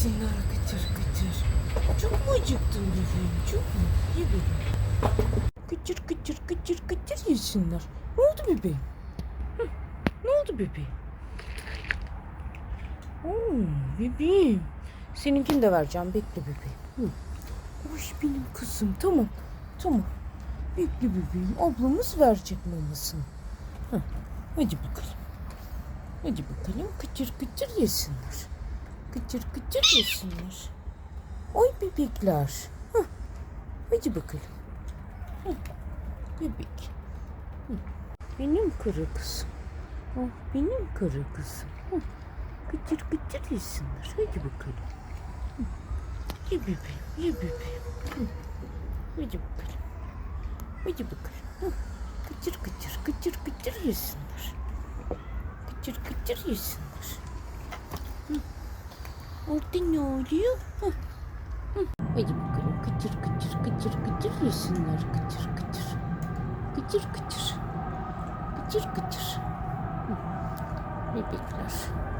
yesinler kıtır kıtır. Çok mu acıktın bebeğim? Çok mu? Ye bebeğim. Kıtır kıtır kıtır kıtır yesinler. Ne oldu bebeğim? Hı, Ne oldu bebeğim? Oo, bebeğim. Seninkini de vereceğim. Bekle bebeğim. Hı. Hoş benim kızım. Tamam. Tamam. Bekle bebeğim. Ablamız verecek mamasını. Hı. Hadi bakalım. Hadi bakalım. Kıtır kıtır yesinler. Kıtır kıtır yesinler. Oy bebekler. Hah. Hadi bakalım. Hah. Bebek. Hı. Benim kara kızım. Oh, benim kara kızım. Hah. Kıtır kıtır yesinler. Hadi bakalım. Hı. Ye bebeğim, ye bebeğim. Hadi bakalım. Hadi bakalım. Hı. Kıtır kıtır, kıtır kıtır yesinler. Kıtır kıtır yesinler. Oluyor? Hı. Hı. Hadi bakalım kıtır kıtır kıtır kıtır yesinler. Kıtır kıtır. Kıtır kıtır. Kıtır kıtır. Hı. Bebekler. Bebekler.